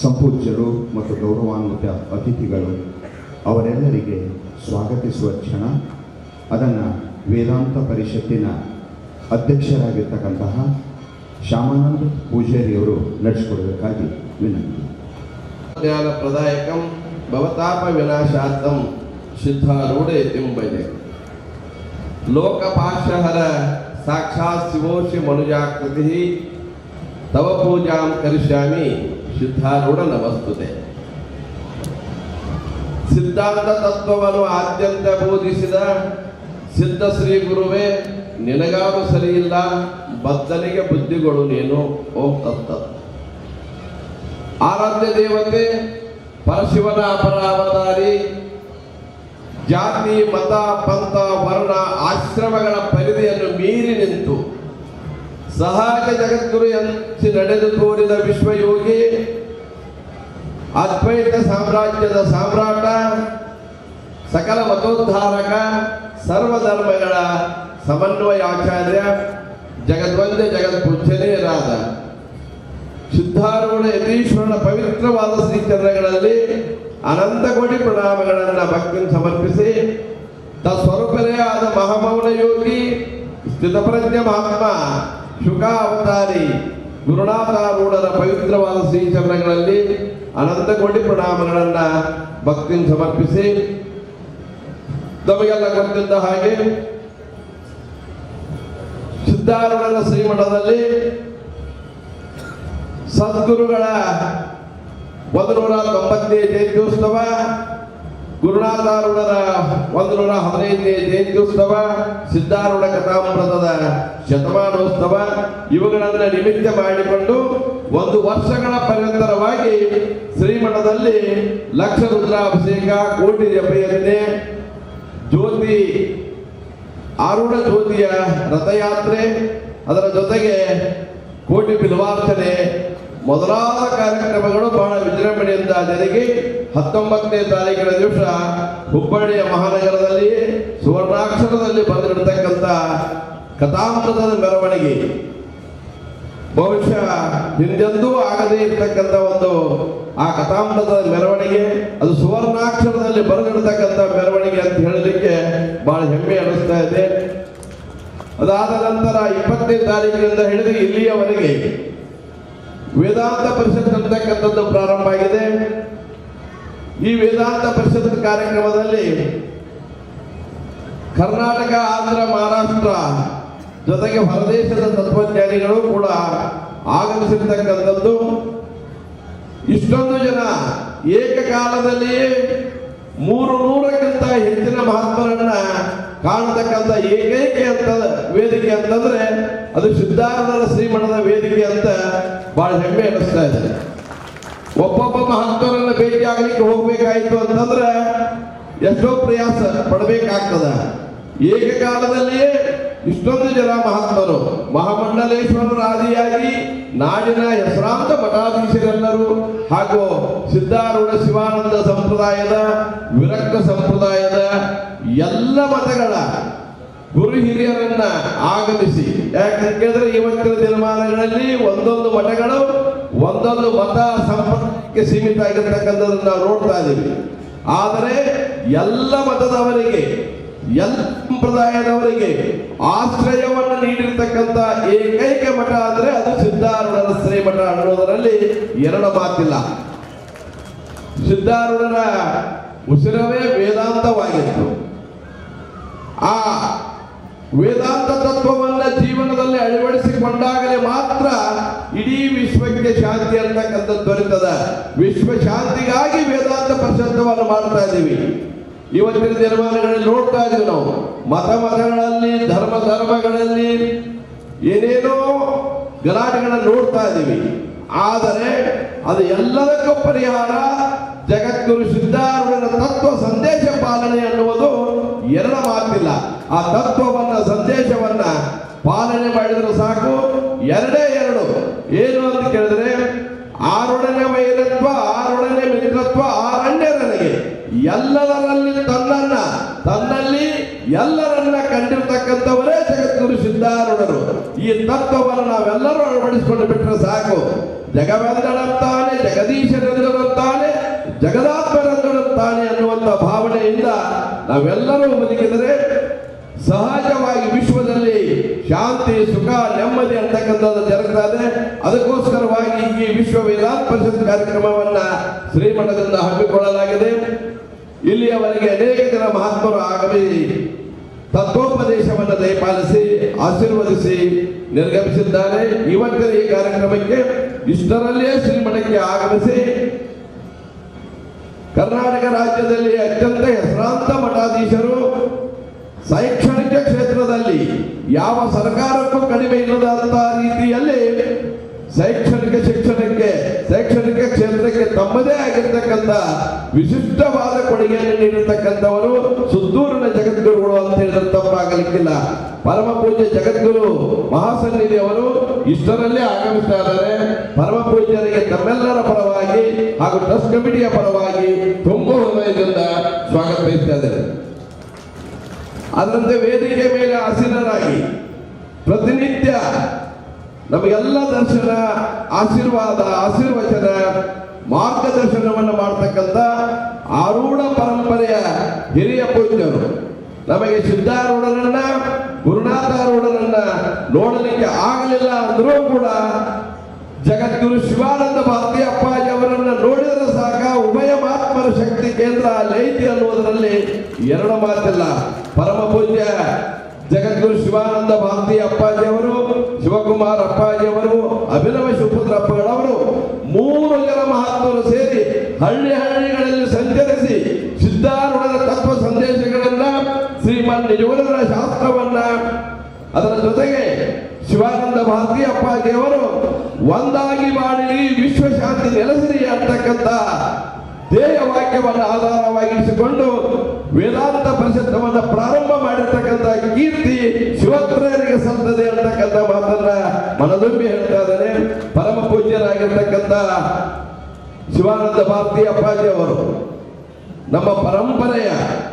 ಸಂಪೂಜ್ಯರು ಮತ್ತು ಗೌರವಾನ್ವಿತ ಅತಿಥಿಗಳು, ಅವರೆಲ್ಲರಿಗೆ ಸ್ವಾಗತಿಸುವ ಕ್ಷಣ, ಅದನ್ನು ವೇದಾಂತ ಪರಿಷತ್ತಿನ ಅಧ್ಯಕ್ಷರಾಗಿರ್ತಕ್ಕಂತಹ ಶ್ಯಾಮಾನಂದ ಪೂಜಾರಿಯವರು ನಡೆಸಿಕೊಡಬೇಕಾಗಿ ವಿನಂತಿ. ಜ್ಞಾನ ಪ್ರದಾಯಕಂ ಭವತಾಪ ವಿನಾಶಾರ್ಥಂ ಸಿದ್ಧಾರೂಢೆ ಎಂಬದೆ. ಲೋಕಪಾಶಹರ ಸಾಕ್ಷಾತ್ ಶಿವೋಶಿ ಮನುಜಾಕೃತಿ, ತವ ಪೂಜಾಂ ಕರಿಷ್ಯಾಮಿ. ಸಿದ್ಧಾರೂಢ ವಸ್ತುತೆ. ಸಿದ್ಧಾಂತ ತತ್ವವನ್ನು ಆದ್ಯಂತ ಬೋಧಿಸಿದ ಸಿದ್ಧ ಶ್ರೀ ಗುರುವೇ ನಿನಗಾರು ಸರಿಯಿಲ್ಲ ಬದ್ದನಿಗೆ ಬುದ್ಧಿಗಳು ನೀನು, ಓಂ ಆರಾಧ್ಯ ದೇವತೆ, ಪರಶಿವನ ಅಪರಾವತಾರಿ ಜಾತಿ, ಮತ, ಪಂಥ, ವರ್ಣ, ಆಶ್ರಮಗಳ ಪರಿಧಿಯನ್ನು ಮೀರಿ ನಿಂತು ಸಹಜ ಜಗದ್ಗುರು ಎಂಸಿ ನಡೆದು ತೋರಿದ ವಿಶ್ವಯೋಗಿ, ಅದ್ವೈತ ಸಾಮ್ರಾಜ್ಯದ ಸಾಮ್ರಾಟ, ಸಕಲ ಮತೋದ್ಧಾರಕ, ಸರ್ವಧರ್ಮಗಳ ಸಮನ್ವಯಾಚಾರ್ಯ ಜಗದ್ವಂದ್ಯ ಜಗತ್ಪೂಜ್ಯನೇರಾದ ಸಿದ್ಧಾರೂಢ ಯತೀಶ್ವರನ ಪವಿತ್ರವಾದ ಶ್ರೀಚರಣಗಳಲ್ಲಿ ಅನಂತ ಕೋಟಿ ಪ್ರಣಾಮಗಳನ್ನು ಭಕ್ತಿ ಸಮರ್ಪಿಸಿ, ತತ್ಸ್ವರೂಪರೇ ಆದ ಮಹಾಮೌನ ಯೋಗಿ ಸ್ಥಿತಪ್ರಜ್ಞ ಮಹಾತ್ಮ ಶುಕ ಅವತಾರಿ ಗುರುನಾಥಾರೂಢರ ಪವಿತ್ರವಾದ ಶ್ರೀ ಶ್ರೀಚರಣಗಳಲ್ಲಿ ಅನಂತ ಕೋಟಿ ಪ್ರಣಾಮಗಳನ್ನು ಭಕ್ತಿ ಸಮರ್ಪಿಸಿ ತಮಗೆಲ್ಲ ಗೊತ್ತಿದ್ದ ಹಾಗೆ ಸಿದ್ಧಾರೂಢರ ಶ್ರೀಮಠದಲ್ಲಿ ಸದ್ಗುರುಗಳ ಒಂದು ನೂರ ತೊಂಬತ್ತನೇ ಜಯಂತ್ಯೋತ್ಸವ ಗುರುನಾಥಾರೂಢರ ಒಂದು ನೂರ ಹದಿನೈದನೇ ಜಯಂತ್ಯುತ್ಸವ, ಸಿದ್ಧಾರೂಢ ಕಥಾಮೃತದ ಶತಮಾನೋತ್ಸವ, ಇವುಗಳನ್ನು ನಿಮಿತ್ತ ಮಾಡಿಕೊಂಡು ಒಂದು ವರ್ಷಗಳ ಪರ್ಯಂತರವಾಗಿ ಶ್ರೀಮಠದಲ್ಲಿ ಲಕ್ಷ ರುದ್ರಾಭಿಷೇಕ, ಕೋಟಿ ಜಪಯಜ್ಞೆ, ಜ್ಯೋತಿ, ಆರೂಢ ಜ್ಯೋತಿಯ ರಥಯಾತ್ರೆ, ಅದರ ಜೊತೆಗೆ ಕೋಟಿ ಬಿಲ್ವಾರ್ಚನೆ ಮೊದಲಾದ ಕಾರ್ಯಕ್ರಮಗಳು ಬಹಳ ವಿಜೃಂಭಣೆಯಿಂದ ಜರುಗಿ ಹತ್ತೊಂಬತ್ತನೇ ತಾರೀಕಿನ ದಿವಸ ಹುಬ್ಬಳ್ಳಿಯ ಮಹಾನಗರದಲ್ಲಿ ಸುವರ್ಣಾಕ್ಷರದಲ್ಲಿ ಬಂದಿರತಕ್ಕಂಥ ಕಥಾಮೃತದ ಮೆರವಣಿಗೆ. ಬಹುಶಃ ಹಿಂದೆಂದೂ ಆಗದೇ ಇರತಕ್ಕಂಥ ಒಂದು ಆ ಕಥಾಮೃತದ ಮೆರವಣಿಗೆ, ಅದು ಸುವರ್ಣಾಕ್ಷರದಲ್ಲಿ ಬರೆದಿಡತಕ್ಕಂಥ ಮೆರವಣಿಗೆ ಅಂತ ಹೇಳಲಿಕ್ಕೆ ಬಹಳ ಹೆಮ್ಮೆ ಅನಿಸ್ತಾ ಇದೆ. ಅದಾದ ನಂತರ ಇಪ್ಪತ್ತನೇ ತಾರೀಕಿನಿಂದ ಹಿಡಿದು ಇಲ್ಲಿಯವರೆಗೆ ವೇದಾಂತ ಪರಿಷತ್ ಅಂತಕ್ಕಂಥದ್ದು ಪ್ರಾರಂಭ ಆಗಿದೆ. ಈ ವೇದಾಂತ ಪರಿಷತ್ ಕಾರ್ಯಕ್ರಮದಲ್ಲಿ ಕರ್ನಾಟಕ, ಆಂಧ್ರ, ಮಹಾರಾಷ್ಟ್ರ ಜೊತೆಗೆ ಹೊರದೇಶದ ತತ್ವಜ್ಞಾನಿಗಳು ಕೂಡ ಆಗಮಿಸಿರ್ತಕ್ಕಂಥದ್ದು. ಇಷ್ಟೊಂದು ಜನ ಏಕಕಾಲದಲ್ಲಿಯೇ ಮೂರು ನೂರಕ್ಕಿಂತ ಹೆಚ್ಚಿನ ಮಹಾತ್ಮರನ್ನ ಕಾಣತಕ್ಕಂಥ ಏಕೈಕ ಅಂತ ವೇದಿಕೆ ಅಂತಂದ್ರೆ ಅದು ಸಿದ್ಧಾರ್ಥರ ಶ್ರೀಮಠದ ವೇದಿಕೆ ಅಂತ ಬಹಳ ಹೆಮ್ಮೆ ಅನಿಸ್ತಾ ಇದೆ. ಒಬ್ಬೊಬ್ಬ ಮಹಂತರನ್ನ ಭೇಟಿ ಆಗ್ಲಿಕ್ಕೆ ಹೋಗ್ಬೇಕಾಯ್ತು ಅಂತಂದ್ರೆ ಎಷ್ಟೋ ಪ್ರಯಾಸ ಪಡಬೇಕಾಗ್ತದ. ಏಕಕಾಲದಲ್ಲಿಯೇ ಇಷ್ಟೊಂದು ಜನ ಮಹಾತ್ಮರು ಮಹಾಮಂಡಲೇಶ್ವರರಾದಿಯಾಗಿ ನಾಡಿನ ಹೆಸರಾಂತ ಮಠಾಧೀಶರೆಲ್ಲರೂ ಹಾಗೂ ಸಿದ್ಧಾರೂಢ ಶಿವಾನಂದ ಸಂಪ್ರದಾಯದ, ವಿರಕ್ತ ಸಂಪ್ರದಾಯದ ಎಲ್ಲ ಮತಗಳ ಗುರು ಹಿರಿಯರನ್ನ ಆಗಮಿಸಿ ಯಾಕಂದ್ರೆ ಇವತ್ತಿನ ದಿನಮಾನಗಳಲ್ಲಿ ಒಂದೊಂದು ಮಠಗಳು ಒಂದೊಂದು ಮತ ಸಂಪರ್ಕಕ್ಕೆ ಸೀಮಿತ ಆಗಿರ್ತಕ್ಕಂಥದ್ದನ್ನು ನಾವು ನೋಡ್ತಾ ಇದ್ದೀವಿ ಆದರೆ ಎಲ್ಲ ಮತದವರಿಗೆ ಎಲ್ಲ ಸಂಪ್ರದಾಯದವರಿಗೆ ಆಶ್ರಯವನ್ನು ನೀಡಿರ್ತಕ್ಕಂಥ ಏಕೈಕ ಮಠ ಅಂದ್ರೆ ಅದು ಸಿದ್ಧಾರೂಢರ ಶ್ರೀಮಠ ಅನ್ನೋದರಲ್ಲಿ ಎರಡು ಮಾತಿಲ್ಲ. ಸಿದ್ಧಾರೂಢರ ಉಸಿರವೇ ವೇದಾಂತವಾಗಿತ್ತು. ಆ ವೇದಾಂತ ತತ್ವವನ್ನ ಜೀವನದಲ್ಲಿ ಅಳವಡಿಸಿಕೊಂಡಾಗಲೇ ಮಾತ್ರ ಇಡೀ ವಿಶ್ವಕ್ಕೆ ಶಾಂತಿ ಅಂತಕ್ಕಂಥದ್ದು ದೊರೆತದ. ವಿಶ್ವ ಶಾಂತಿಗಾಗಿ ವೇದಾಂತ ಪ್ರಶಸ್ತವನ್ನು ಮಾಡ್ತಾ ಇದ್ದೀವಿ. ಇವತ್ತಿನ ದಿನಮಾನಗಳಲ್ಲಿ ನೋಡ್ತಾ ಇದ್ದೀವಿ ನಾವು. ಮತ ಮತಗಳಲ್ಲಿ, ಧರ್ಮ ಧರ್ಮಗಳಲ್ಲಿ ಏನೇನೋ ಗಲಾಟೆಗಳನ್ನು ನೋಡ್ತಾ ಇದ್ದೀವಿ. ಆದರೆ ಅದು ಎಲ್ಲದಕ್ಕೂ ಪರಿಹಾರ ಜಗದ್ಗುರು ಸಿದ್ಧಾರೂಢರ ತತ್ವ ಸಂದೇಶ ಪಾಲನೆ ಅನ್ನುವುದು ಎರಡ ಮಾತಿಲ್ಲ. ಆ ತತ್ವವನ್ನ, ಸಂದೇಶವನ್ನ ಪಾಲನೆ ಮಾಡಿದ್ರೆ ಸಾಕು. ಎರಡೇ ಎರಡು. ಏನು ಅಂತ ಕೇಳಿದ್ರೆ ಆರೊಡನೆ ವೈರತ್ವ ಆರೊಡನೆ ಮಿತ್ರತ್ವ ಎಲ್ಲದರಲ್ಲಿ ತನ್ನನ್ನ, ತನ್ನಲ್ಲಿ ಎಲ್ಲರನ್ನ ಕಂಡಿರ್ತಕ್ಕಂಥವರೇ ಜಗದ್ಗುರು ಸಿದ್ಧಾರೂಢರು. ಈ ತತ್ವವನ್ನು ನಾವೆಲ್ಲರೂ ಅಳವಡಿಸಿಕೊಂಡು ಬಿಟ್ಟರೆ ಸಾಕು. ಜಗವೆಂದಳುತ್ತಾನೆ ಜಗದೀಶನೆಂದಳುತ್ತಾನೆ ಜಗದಾತ್ಮನೆಂದಳುತ್ತಾನೆ ಅನ್ನುವಂಥ ಭಾವನೆಯಿಂದ ನಾವೆಲ್ಲರೂ ಬದುಕಿದರೆ ಸಹಜವಾಗಿ ವಿಶ್ವದಲ್ಲಿ ಶಾಂತಿ, ಸುಖ, ನೆಮ್ಮದಿ ಅಂತಕ್ಕಂಥದ್ದು ಜರುಗ್ತಾ ಇದೆ ಅದಕ್ಕೋಸ್ಕರವಾಗಿ ಈ ವಿಶ್ವ ವೇದಾಂತ ಪರಿಷತ್ ಕಾರ್ಯಕ್ರಮವನ್ನ ಶ್ರೀಮಠದಿಂದ ಹಮ್ಮಿಕೊಳ್ಳಲಾಗಿದೆ. ಇಲ್ಲಿಯವರೆಗೆ ಅನೇಕ ಜನ ಮಹಾತ್ಮರು ಆಗಮಿಸಿ ತತ್ವೋಪದೇಶವನ್ನು ದಯಪಾಲಿಸಿ, ಆಶೀರ್ವದಿಸಿ ನಿರ್ಗಮಿಸಿದ್ದಾರೆ. ಇವತ್ತಿನ ಈ ಕಾರ್ಯಕ್ರಮಕ್ಕೆ ಇಷ್ಟರಲ್ಲೇ ಶ್ರೀಮಠಕ್ಕೆ ಆಗಮಿಸಿ ಕರ್ನಾಟಕ ರಾಜ್ಯದಲ್ಲಿ ಅತ್ಯಂತ ಹೆಸರಾಂತ ಮಠಾಧೀಶರು, ಶೈಕ್ಷಣಿಕ ಕ್ಷೇತ್ರದಲ್ಲಿ ಯಾವ ಸರ್ಕಾರಕ್ಕೂ ಕಡಿಮೆ ಇಲ್ಲದಂತಹ ರೀತಿಯಲ್ಲಿ ಶೈಕ್ಷಣಿಕ ಶಿಕ್ಷಣಕ್ಕೆ, ಶೈಕ್ಷಣಿಕ ಕ್ಷೇತ್ರಕ್ಕೆ ತಮ್ಮದೇ ಆಗಿರ್ತಕ್ಕಂಥ ವಿಶಿಷ್ಟವಾದ ಕೊಡುಗೆಯನ್ನು ನೀಡಿರ್ತಕ್ಕಂಥವರು ಸುತ್ತೂರಿನ ಜಗದ್ಗುರುಗಳು ಅಂತ ಹೇಳಿದ್ರೆ ತಪ್ಪಾಗಲಿಕ್ಕಿಲ್ಲ. ಪರಮ ಪೂಜ್ಯ ಜಗದ್ಗುರು ಮಹಾಸನ್ನಿಧಿ ಅವರು ಇಷ್ಟರಲ್ಲೇ ಆಗಮಿಸ್ತಾ ಇದ್ದಾರೆ. ಪರಮ ಪೂಜ್ಯರಿಗೆ ತಮ್ಮೆಲ್ಲರ ಪರವಾಗಿ ಹಾಗೂ ಟ್ರಸ್ಟ್ ಕಮಿಟಿಯ ಪರವಾಗಿ ತುಂಬ ಹೃದಯದಿಂದ ಸ್ವಾಗತ ಬಯಸ್ತಾ ಇದ್ದಾರೆ ಅದರಂತೆ ವೇದಿಕೆ ಮೇಲೆ ಆಸೀನರಾಗಿ ಪ್ರತಿನಿತ್ಯ ನಮಗೆಲ್ಲ ದರ್ಶನ, ಆಶೀರ್ವಾದ, ಆಶೀರ್ವಚನ, ಮಾರ್ಗದರ್ಶನವನ್ನು ಮಾಡ್ತಕ್ಕಂಥ ಆರೂಢ ಪರಂಪರೆಯ ಹಿರಿಯ ಪೂಜ್ಯರು. ನಮಗೆ ಸಿದ್ಧಾರೂಢರನ್ನ ಗುರುನಾಥಾರೂಢರನ್ನ ನೋಡಲಿಕ್ಕೆ ಆಗಲಿಲ್ಲ ಅಂದರೂ ಕೂಡ ಜಗದ್ಗುರು ಶಿವಾನಂದ ಭಾರತಿ ಅಪ್ಪಾಜಿ ಅವರನ್ನ ನೋಡಿದರೆ ಸಾಕ. ಉಭಯ ಮಹಾತ್ಮರ ಶಕ್ತಿ ಕೇಂದ್ರ ಲೈತಿ ಅನ್ನುವುದರಲ್ಲಿ ಎರಡು ಮಾತಿಲ್ಲ. ಪರಮ ಪೂಜ್ಯ ಜಗದ್ಗುರು ಶಿವಾನಂದ ಭಾರತಿ ಅಪ್ಪಾಜಿ ಅವರು ಶಿವಕುಮಾರ್ ಅಪ್ಪಾಜಿ ಅವರು, ಅಭಿನವ ಶಿವಪುತ್ರಪ್ಪಗಳವರು ಮೂರು ಜನ ಮಹಾತ್ಮರು ಸೇರಿ ಹಳ್ಳಿ ಹಳ್ಳಿಗಳಲ್ಲಿ ಸಂಚರಿಸಿ ಸಿದ್ಧಾರೂಢದ ತತ್ವ ಸಂದೇಶಗಳನ್ನ ಶ್ರೀಮನ್ ನಿಜವರ ಶಾಸ್ತ್ರವನ್ನ ಅದರ ಜೊತೆಗೆ ಶಿವಾನಂದ ಭಾರತಿ ಅಪ್ಪಾಜಿಯವರು ಒಂದಾಗಿ ಮಾಡಿ ವಿಶ್ವಶಾಂತಿ ನೆಲೆಸಿರಿ ಅಂತಕ್ಕಂಥ ಧ್ಯೇಯ ವಾಕ್ಯವನ್ನು ಆಧಾರವಾಗಿಸಿಕೊಂಡು ವೇದಾಂತ ಪರಿಷತ್ತವನ್ನು ಪ್ರಾರಂಭ ಮಾಡಿರ್ತಕ್ಕಂಥ ಕೀರ್ತಿ ಶಿವತ್ರಯರಿಗೆ ಸಂತದೆ ಅಂತಕ್ಕಂಥ ಮಾತನ್ನ ಮನದುಂಬಿ ಹೇಳ್ತಾ ಇದ್ದಾರೆ ಪರಮ ಪೂಜ್ಯರಾಗಿರ್ತಕ್ಕಂಥ ಶಿವಾನಂದ ಭಾರತಿ ಅಪ್ಪಾಜಿ ಅವರು, ನಮ್ಮ ಪರಂಪರೆಯ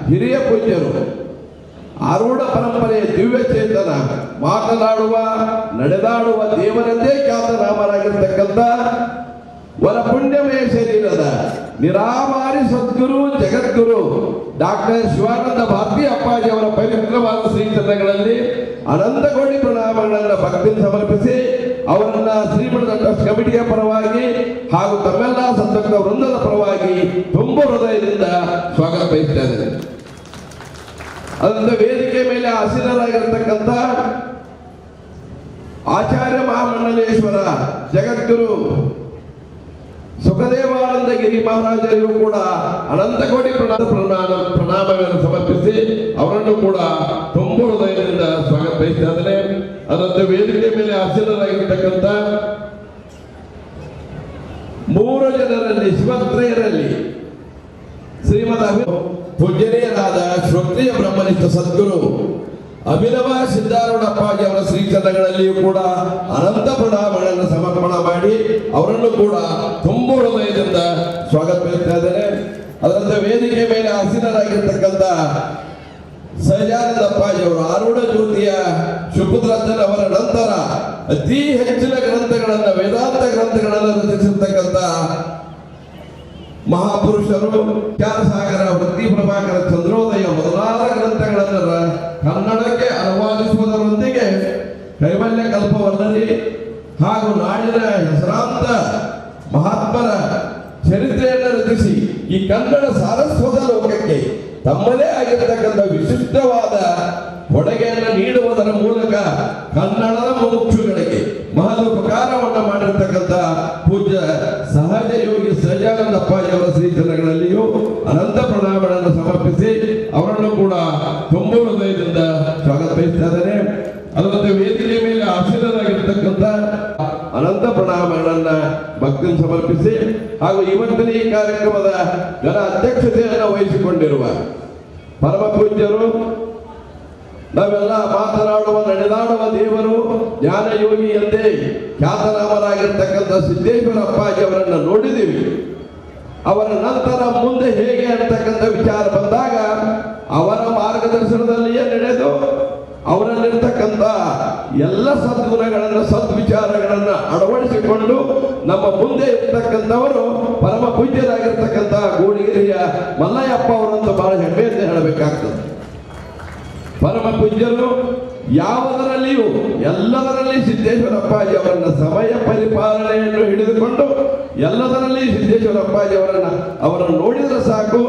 ಹಿರಿಯ ಪೂಜ್ಯರು, ಆರೂಢ ಪರಂಪರೆಯ ದಿವ್ಯ ಚೇತನ, ಮಾತನಾಡುವ, ನಡೆದಾಡುವ ದೇವರದ್ದೇ ಖ್ಯಾತನಾಮರಾಗಿರ್ತಕ್ಕಂಥ ವರ ಪುಣ್ಯಮಯ ಶರೀರದ ನಿರಾಮಾರಿ ಸದ್ಗುರು, ಜಗದ್ಗುರು, ಡಾಕ್ಟರ್ ಶಿವಾನಂದ ಭಾರತಿ ಅಪ್ಪಾಜಿ ಅವರ ಪವಿತ್ರವಾದ ಶ್ರೀಚರಣಗಳಲ್ಲಿ ಅನಂತಗೋಡಿ ಪ್ರಣಾಮಗಳನ್ನು ಭಕ್ತಿ ಸಮರ್ಪಿಸಿ ಅವರನ್ನ ಶ್ರೀಮಠದ ಟ್ರಸ್ಟ್ ಕಮಿಟಿಯ ಪರವಾಗಿ ಹಾಗೂ ತಮ್ಮೆಲ್ಲ ಸಂತಕ್ತ ವೃಂದದ ಪರವಾಗಿ ತುಂಬ ಹೃದಯದಿಂದ ಸ್ವಾಗತ ಬಯಸ್ತಾ ಅದರಿಂದ ವೇದಿಕೆ ಮೇಲೆ ಆಸೀನರಾಗಿರ್ತಕ್ಕಂಥ ಆಚಾರ್ಯ ಮಹಾಮಂಡಲೇಶ್ವರ, ಜಗದ್ಗುರು ಸುಖದೇವಾನಂದ ಗಿರಿ ಮಹಾರಾಜರಿಗೂ ಕೂಡ ಅನಂತ ಕೋಟಿ ಪ್ರಣಾಮ ಪ್ರಣಾಮ ಪ್ರಣಾಮಗಳನ್ನು ಸಮರ್ಪಿಸಿ ಅವರನ್ನು ಕೂಡ ತುಂಬು ಹೃದಯದಿಂದ ಸ್ವಾಗತ ಬಯಸ್ತಾ ಅದರಂತೆ ವೇದಿಕೆ ಮೇಲೆ ಆಸೀನರಾಗಿರ್ತಕ್ಕಂಥ ಮೂರು ಜನರಲ್ಲಿ ಶಿವತ್ರೇಯರಲ್ಲಿ ಶ್ರೀಮದ್ ಪೂಜನೀಯರಾದ ಶ್ರೋತ್ರಿಯ ಬ್ರಹ್ಮನಿಷ್ಠ ಸದ್ಗುರು ಅಭಿನವ ಸಿದ್ಧಾರೂಢಪ್ಪಾಜಿ ಅವರ ಶ್ರೀಚರಣಗಳಲ್ಲಿಯೂ ಕೂಡ ಅನಂತ ಪ್ರಣಾಮಗಳನ್ನು ಸಮರ್ಪಣ ಮಾಡಿ ಅವರನ್ನು ಕೂಡ ತುಂಬ ಹೃದಯದಿಂದ ಸ್ವಾಗತ ಅದರಂತೆ ವೇದಿಕೆ ಮೇಲೆ ಆಸೀನರಾಗಿರ್ತಕ್ಕಂಥ ಸಹಜಾನಂದ ಅಪ್ಪಾಜಿ ಅವರು ಆರೂಢ ಜ್ಯೋತಿಯ ಶುಭದ್ರಂಜನ್ ಅವರ ನಂತರ ಅತಿ ಹೆಚ್ಚಿನ ಗ್ರಂಥಗಳನ್ನು, ವೇದಾಂತ ಗ್ರಂಥಗಳನ್ನು ರಚಿಸಿರ್ತಕ್ಕಂಥ ಮಹಾಪುರುಷರು ಸಾಗರ ಭಕ್ತಿ ಪ್ರಭಾಕರ ಚಂದ್ರೋದಯ ಮೊದಲಾದ ಹಾಗೂ ನಾಡಿನ ಹೆಸರಾಂತ ಮಹಾತ್ಮರ ಚರಿತ್ರೆಯನ್ನು ರಚಿಸಿ ಈ ಕನ್ನಡ ಸಾರಸ್ವತ ಲೋಕಕ್ಕೆ ತಮ್ಮದೇ ಆಗಿರತಕ್ಕಂಥ ವಿಶಿಷ್ಟವಾದ ಕೊಡುಗೆಯನ್ನು ನೀಡುವುದರ ಮೂಲಕ ಕನ್ನಡದ ಮುಮುಕ್ಷುಗಳಿಗೆ ಮಹದುಪಕಾರವನ್ನು ಮಾಡಿರ್ತಕ್ಕಂಥ ಪೂಜ್ಯ ಸಹಜ ಯೋಗಿ ಸಹಜಾನಂದ ಅಪ್ಪಾಜಿ ಅವರ ಶ್ರೀಚರಣಗಳಲ್ಲಿಯೂ ಅನಂತ ಪ್ರಣಾಮಗಳನ್ನು ಸಮರ್ಪಿಸಿ ಅವರನ್ನು ಕೂಡ ತುಂಬ ಹೃದಯದಿಂದ ಸ್ವಾಗತ ಇದ್ದಾರೆ ಅದರಂತೆ ವೇದಿಕೆ ಮೇಲೆ ಆಶೀರ್ವಾದಾಗಿರ್ತಕ್ಕಂಥ ಅನಂತ ಪ್ರಣಾಮಗಳನ್ನ ಭಕ್ತಿ ಸಮರ್ಪಿಸಿ ಹಾಗೂ ಇವತ್ತಿನ ಈ ಕಾರ್ಯಕ್ರಮದ ಜನ ಅಧ್ಯಕ್ಷತೆಯನ್ನು ವಹಿಸಿಕೊಂಡಿರುವ ಪರಮ ಪೂಜ್ಯರು, ನಾವೆಲ್ಲ ಮಾತನಾಡುವ, ನಡೆದಾಡುವ ದೇವರು ಜ್ಞಾನ ಯೋಗಿ ಎಂದೇ ಖ್ಯಾತನಾಮರಾಗಿರ್ತಕ್ಕಂಥ ಸಿದ್ದೇಶ್ವರ ಅಪ್ಪಾಜಿ ಅವರನ್ನು ನೋಡಿದ್ದೀವಿ. ಅವರ ನಂತರ ಮುಂದೆ ಹೇಗೆ ಅಂತಕ್ಕಂಥ ವಿಚಾರ ಬಂದಾಗ ಅವರ ಮಾರ್ಗದರ್ಶನದಲ್ಲಿಯೇ ನಡೆದು ಅವರಲ್ಲಿರ್ತಕ್ಕಂಥ ಎಲ್ಲ ಸದ್ಗುಣಗಳನ್ನು, ಸದ್ವಿಚಾರಗಳನ್ನು ಅಳವಡಿಸಿಕೊಂಡು ನಮ್ಮ ಮುಂದೆ ಇರ್ತಕ್ಕಂಥವರು ಪರಮ ಪೂಜ್ಯರಾಗಿರ್ತಕ್ಕಂಥ ಗೋಡಿಗಿರಿಯ ಮಲ್ಲಯ್ಯಪ್ಪ ಅವರಂತೂ ಬಹಳ ಹೆಮ್ಮೆಯಿಂದ ಹೇಳಬೇಕಾಗ್ತದೆ. ಪರಮ ಪೂಜ್ಯರು ಯಾವುದರಲ್ಲಿಯೂ, ಎಲ್ಲದರಲ್ಲಿ ಸಿದ್ದೇಶ್ವರಪ್ಪಾಜಿ ಅವರನ್ನ ಸಮಯ ಪರಿಪಾಲನೆಯನ್ನು ಹಿಡಿದುಕೊಂಡು ಎಲ್ಲದರಲ್ಲಿ ಸಿದ್ದೇಶ್ವರಪ್ಪಾಜಿ ಅವರನ್ನ, ಅವರನ್ನು ನೋಡಿದ್ರೆ ಸಾಕು,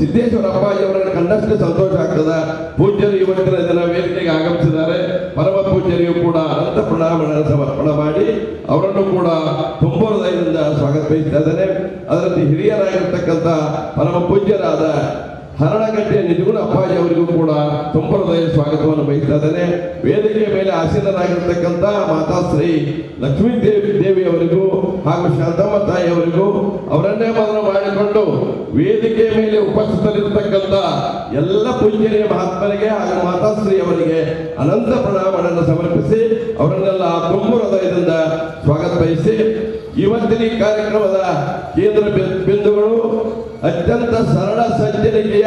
ಸಿದ್ದೇಶ್ವರಪ್ಪಾಜಿ ಅವರನ್ನು ಕಂಡಷ್ಟು ಸಂತೋಷ ಆಗ್ತದ. ಪೂಜ್ಯರು ಇವತ್ತಿನ ದಿನ ವೇದಿಕೆಗೆ ಆಗಮಿಸಿದ್ದಾರೆ ಪರಮ ಪೂಜ್ಯರಿಗೂ ಕೂಡ ಅನಂತ ಪ್ರಣಾಮಗಳನ್ನು ಸಮರ್ಪಣೆ ಮಾಡಿ ಅವರನ್ನು ಕೂಡ ತುಂಬ ಹೃದಯದಿಂದ ಸ್ವಾಗತ ಬಯಸ್ತಾ ಇದ್ದೇನೆ ಅದರಂತೆ ಹಿರಿಯರಾಗಿರ್ತಕ್ಕಂಥ ಪರಮ ಪೂಜ್ಯರಾದ ಹರಣಗಟ್ಟೆಯ ನಿಜಗುಣ ಅಪ್ಪಾಜಿ ಅವರಿಗೂ ಕೂಡ ತುಂಬ ಹೃದಯ ಸ್ವಾಗತವನ್ನು ಬಯಸ್ತಾ ಇದ್ದೇನೆ ವೇದಿಕೆಯ ಮೇಲೆ ಆಸೀನರಾಗಿರ್ತಕ್ಕಂಥ ಮಾತಾಶ್ರೀ ಲಕ್ಷ್ಮೀ ದೇವಿ ದೇವಿಯವರಿಗೂ ಹಾಗೂ ಶಾಂತಮ್ಮ ತಾಯಿಯವರಿಗೂ ಅವರನ್ನೇ ಮದನ ಮಾಡಿಕೊಂಡು ವೇದಿಕೆ ಮೇಲೆ ಉಪಸ್ಥಿತರಿರ್ತಕ್ಕಂಥ ಎಲ್ಲ ಪೂಜ್ಯರಿಯ ಮಹಾತ್ಮರಿಗೆ ಹಾಗೂ ಮಾತಾಶ್ರೀ ಅವರಿಗೆ ಅನಂತ ಪ್ರಣಾಮಗಳನ್ನು ಸಮರ್ಪಿಸಿ ಅವರನ್ನೆಲ್ಲ ತುಂಬ ಹೃದಯದಿಂದ ಸ್ವಾಗತ ಬಯಸಿ, ಇವತ್ತಿನ ಈ ಕಾರ್ಯಕ್ರಮದ ಕೇಂದ್ರ ಬಿಂದುಗಳು ಅತ್ಯಂತ ಸರಳ ಸಜ್ಜನಿಕೆಯ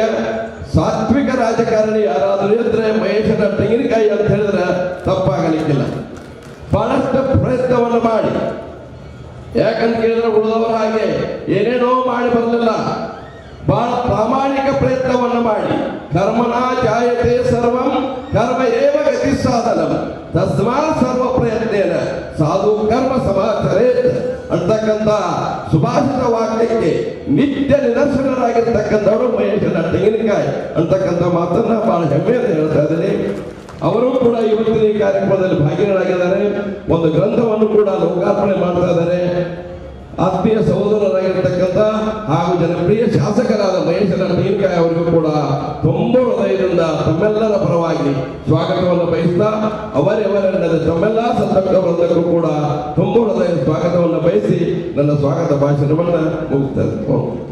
ಸಾತ್ವಿಕ ರಾಜಕಾರಣಿ ಯಾರಾದರೂ ಇದ್ರೆ ಮಹೇಶನ ತೆಂಗಿನಕಾಯಿ ಅಂತ ಹೇಳಿದ್ರೆ ತಪ್ಪಾಗಲಿಕ್ಕಿಲ್ಲ. ಬಹಳಷ್ಟು ಪ್ರಯತ್ನವನ್ನು ಮಾಡಿ. ಯಾಕಂತ ಕೇಳಿದ್ರೆ ಉಳಿದವರ ಹಾಗೆ ಏನೇನೋ ಮಾಡಿ ಬರಲಿಲ್ಲ. ಬಹಳ ಪ್ರಾಮಾಣಿಕ ಪ್ರಯತ್ನವನ್ನು ಮಾಡಿ. ಕರ್ಮನ ಜಾಯತೆ ಸರ್ವಂ, ಕರ್ಮ ಏವ ಗತಿ ಸಾಧನ. ತಸ್ಮಾ ಅಂತಕ್ಕಂಥ ಸುಭಾಷಿತ ವಾಕ್ಯಕ್ಕೆ ನಿತ್ಯ ನಿದರ್ಶನರಾಗಿರ್ತಕ್ಕಂಥವರು ಮಹೇಶನ ತೆಂಗಿನಕಾಯಿ ಅಂತಕ್ಕಂಥ ಮಾತನ್ನ ಬಹಳ ಹೆಮ್ಮೆಯಿಂದ ಹೇಳ್ತಾ ಇದ್ದೀನಿ. ಅವರು ಕೂಡ ಇವತ್ತಿನ ಕಾರ್ಯಕ್ರಮದಲ್ಲಿ ಭಾಗಿಗಳಾಗಿದ್ದಾರೆ. ಒಂದು ಗ್ರಂಥವನ್ನು ಕೂಡ ಲೋಕಾರ್ಪಣೆ ಮಾಡ್ತಾ ಇದ್ದಾರೆ. ಆತ್ಮೀಯ ಸಹೋದರರಾಗಿರ್ತಕ್ಕಂಥ ಹಾಗೂ ಜನಪ್ರಿಯ ಶಾಸಕರಾದ ಮಹೇಶನ ಟೀನ್ಕಾಯ್ ಅವರಿಗೂ ಕೂಡ ತುಂಬ ಹೃದಯದಿಂದ ತಮ್ಮೆಲ್ಲರ ಪರವಾಗಿ ಸ್ವಾಗತವನ್ನು ಬಯಸ್ತಾ ಅವರೆವರೆಲ್ಲದ ತಮ್ಮೆಲ್ಲ ವೃಂದಕ್ಕೂ ಕೂಡ ತುಂಬ ಹೃದಯ ಸ್ವಾಗತವನ್ನು ಬಯಸಿ ನನ್ನ ಸ್ವಾಗತ ಭಾಷಣವನ್ನು ಮುಗಿಸ್ತದೆ.